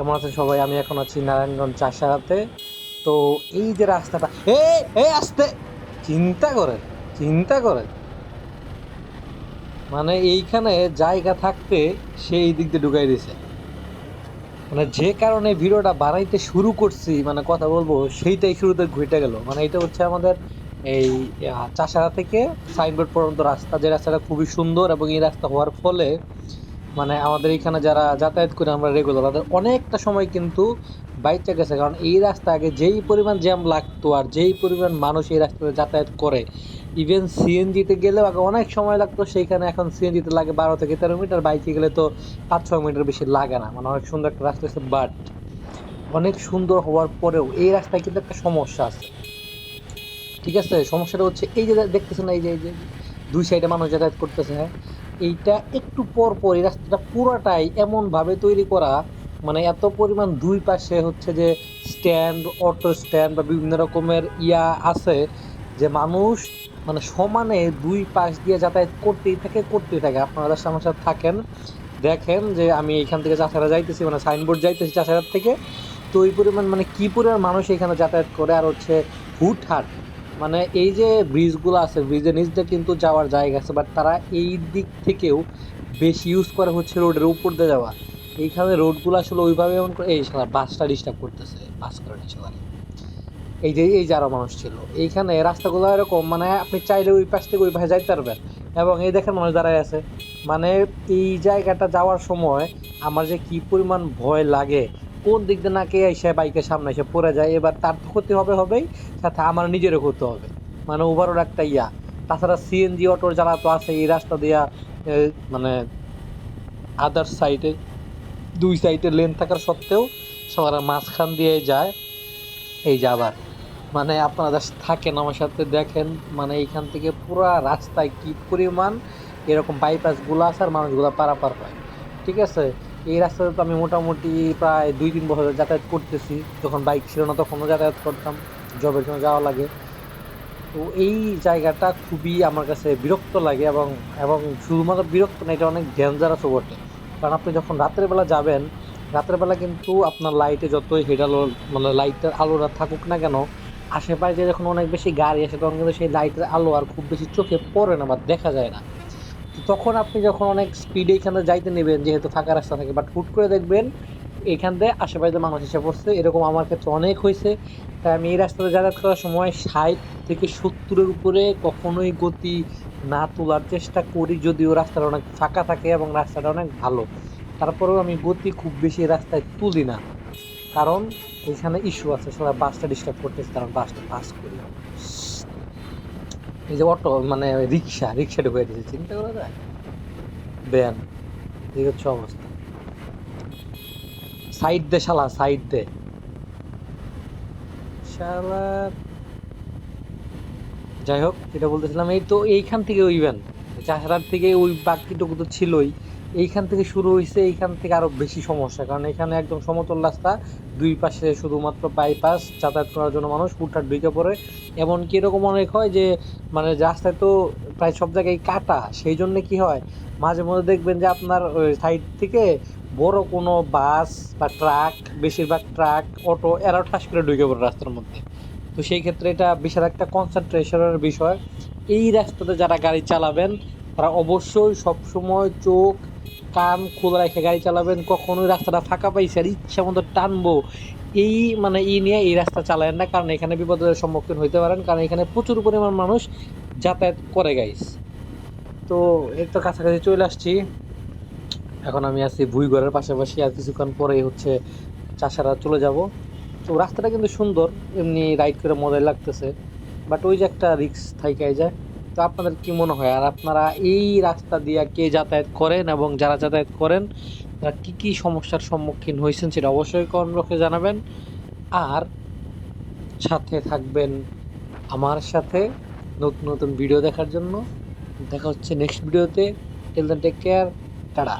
কেমন আছেন সবাই? আমি এখন আছি নারায়ণগঞ্জ চাষারাতে। তো এই যে রাস্তাটা, এ এ, আসতে। চিন্তা করে চিন্তা করে মানে এইখানে জায়গা থাকতে সে এই দিক দিয়ে ঢুকাই দিয়েছে মানে যে কারণে ভিডিওটা বানাইতে শুরু করছি মানে কথা বলব, সেইটাই শুরুতে ঘুরে গেল। মানে এটা হচ্ছে আমাদের এই চাষারা থেকে সাইনবোর্ড পর্যন্ত রাস্তা। যে রাস্তাটা খুবই সুন্দর এবং এই রাস্তা হওয়ার ফলে মানে আমাদের এখানে যারা যাতায়াত করে আমরা রেগুলার তাদের অনেকটা সময় কিন্তু বাইচে গেছে। কারণ এই রাস্তা আগে যেই পরিমাণ জ্যাম লাগতো আর যেই পরিমাণ মানুষ এই রাস্তাতে যাতায়াত করে ইভেন সিএনজিতে গেলেও আগে অনেক সময় লাগতো। সেইখানে এখন সিএনজিতে লাগে বারো থেকে তেরো মিটার, বাইকে গেলে তো পাঁচ, ছয় মিটার বেশি লাগে না। মানে অনেক সুন্দর একটা রাস্তা হচ্ছে বাট অনেক সুন্দর হওয়ার পরেও এই রাস্তায় কিন্তু একটা সমস্যা আছে। ঠিক আছে? সমস্যাটা হচ্ছে এই যে দেখতেছেন এই যে এই যে দুই সাইডে মানুষ যাতায়াত করতেছে হ্যাঁ? এইটা একটু পর পর এই রাস্তাটা পুরোটাই এমনভাবে তৈরি করা মানে এত পরিমাণ দুই পাশে হচ্ছে যে স্ট্যান্ড, অটো স্ট্যান্ড বা বিভিন্ন রকমের ইয়া আছে যে মানুষ মানে সমানে দুই পাশ দিয়ে যাতায়াত করতেই থাকে করতেই থাকে। আপনারা আমার সাথে থাকেন, দেখেন যে আমি এখান থেকে চাষারা যাইতেছি মানে সাইনবোর্ড যাইতেছি চাষারার থেকে। তো ওই পরিমাণ মানে কি পরিমাণ মানুষ এখানে যাতায়াত করে, আর হচ্ছে হুটহাট মানে এই যে ব্রিজগুলো আছে, ব্রিজের নিচ দিয়ে কিন্তু যাওয়ার জায়গা আছে বাট তারা এই দিক থেকেও বেশি ইউজ করে হচ্ছে রোডের উপর দিয়ে যাওয়া। এইখানে রোডগুলো আসলে ওইভাবে এমন করে এই সালা বাসটা ডিস্টার্ব করতেছে, বাস করে চলে এই যে, এই যারা মানুষ ছিল। এইখানে রাস্তাগুলো এরকম মানে আপনি চাইলে ওই পাশ থেকে ওই পাশে যাইতে পারবেন। এবং এই দেখেন মানুষ দাঁড়ায় আছে। মানে এই জায়গাটা যাওয়ার সময় আমার যে কি পরিমাণ ভয় লাগে কোন দিক দিয়ে না কে এসে বাইকের সামনে এসে পড়ে যায়, এবার তার তো ক্ষতি হবে, হবেই। সাথে আমার নিজেরও ক্ষতি হবে। মানে ওভারঅল একটা ইয়া। তাছাড়া সিএনজি অটোর যারা তো আছে, এই রাস্তা দিয়া মানে আদার সাইডে দুই সাইডে লেন থাকার সত্ত্বেও সবার মাঝখান দিয়ে যায়। এই যে আবার। মানে আপনারা থাকেন আমার সাথে, দেখেন মানে এইখান থেকে পুরা রাস্তায় কি পরিমাণ এরকম বাইপাসগুলো আছে আর মানুষগুলো পারাপার হয়। ঠিক আছে? এই রাস্তাতে তো আমি মোটামুটি প্রায় দুই তিন বছর যাতায়াত করতেছি। যখন বাইক ছিল না তখনও যাতায়াত করতাম জবের জন্য যাওয়া লাগে। তো এই জায়গাটা খুবই আমার কাছে বিরক্ত লাগে এবং এবং শুধুমাত্র বিরক্ত না, এটা অনেক ডেঞ্জারাসও বটে। কারণ আপনি যখন রাতের বেলা যাবেন, রাতের বেলা কিন্তু আপনার লাইটে যতই হেড আলো মানে লাইটের আলোটা থাকুক না কেন, আশেপাশে যখন অনেক বেশি গাড়ি আসে, তখন কিন্তু সেই লাইটের আলো আর খুব বেশি চোখে পড়ে না বা দেখা যায় না। তখন আপনি যখন অনেক স্পিডে এখানে যাইতে নেবেন, যেহেতু ফাঁকা রাস্তা থাকে বাট হুট করে দেখবেন এখান দিয়ে আশেপাশে মানুষ এসে পড়ছে। এরকম আমার ক্ষেত্রে অনেক হয়েছে। তাই আমি এই রাস্তাতে যাতায়াত করার সময় ষাট থেকে সত্তরের উপরে কখনোই গতি না তোলার চেষ্টা করি, যদিও রাস্তাটা অনেক ফাঁকা থাকে এবং রাস্তাটা অনেক ভালো। তারপরেও আমি গতি খুব বেশি রাস্তায় তুলি না। কারণ এখানে ইস্যু আছে সবাই বাসটা ডিস্টার্ব করতেছে, কারণ বাসটা পাস করি এই যে অটো মানে রিক্সা রিক্সা ঢুকে দিয়েছে, চিন্তা করা যায় ব্যান, এই হচ্ছে অবস্থা। সাইড দে শালা, সাইড দে। শালা। যাই হোক যেটা বলতেছিলাম, এই তো এইখান থেকে ওই ভ্যান চাষারার থেকে ওই বাকিটুকু তো ছিলই। এইখান থেকে শুরু হয়েছে এইখান থেকে আরও বেশি সমস্যা, কারণ এখানে একদম সমতল রাস্তা, দুই পাশে শুধুমাত্র বাইপাস যাতায়াত করার জন্য মানুষ ফুটহাট ঢুকে পড়ে। এমনকি এরকম অনেক হয় যে মানে রাস্তায় তো প্রায় সব জায়গায় কাটা, সেই জন্য কি হয়? মাঝে মধ্যে দেখবেন যে আপনার সাইড থেকে বড় কোনো বাস বা ট্রাক, বেশিরভাগ ট্রাক, অটো, এরাও ঠাস করে ঢুকে পড়ে রাস্তার মধ্যে। তো সেই ক্ষেত্রে এটা বিশাল একটা কনসেন্ট্রেশনের বিষয়। এই রাস্তাতে যারা গাড়ি চালাবেন, তারা অবশ্যই সবসময় চোখ, কান খোলা রেখে গাড়ি চালাবেন। কখনোই রাস্তাটা ফাঁকা পাইছে আর ইচ্ছা মতো টানবো। এই মানে ই নিয়ে এই রাস্তা চালায়েন না, কারণ এখানে বিপদের সম্মুখীন হইতে পারেন, কারণ এখানে প্রচুর পরিমাণ মানুষ যাতায়াত করে গাইস তো এর তো কাছাকাছি চলে আসছি। এখন আমি আছি ভুইগড়ের পাশাপাশি, আর কিছুক্ষণ পরেই হচ্ছে চাষারা চলে যাব। তো রাস্তাটা কিন্তু সুন্দর, এমনি রাইড করে মজাই লাগতেছে। বাট ওই যে একটা রিক্স থাইকাই যায়। তো আপনাদের কি মনে হয়? আর আপনারা এই রাস্তা দিয়ে কে যাতায়াত করেন এবং যারা যাতায়াত করেন, তারা কী কী সমস্যার সম্মুখীন হয়েছেন সেটা অবশ্যই বক্সে জানাবেন। আর সাথে থাকবেন আমার সাথে নতুন নতুন ভিডিও দেখার জন্য। দেখা হচ্ছে নেক্সট ভিডিওতে টেল টেক কেয়ার টাটা।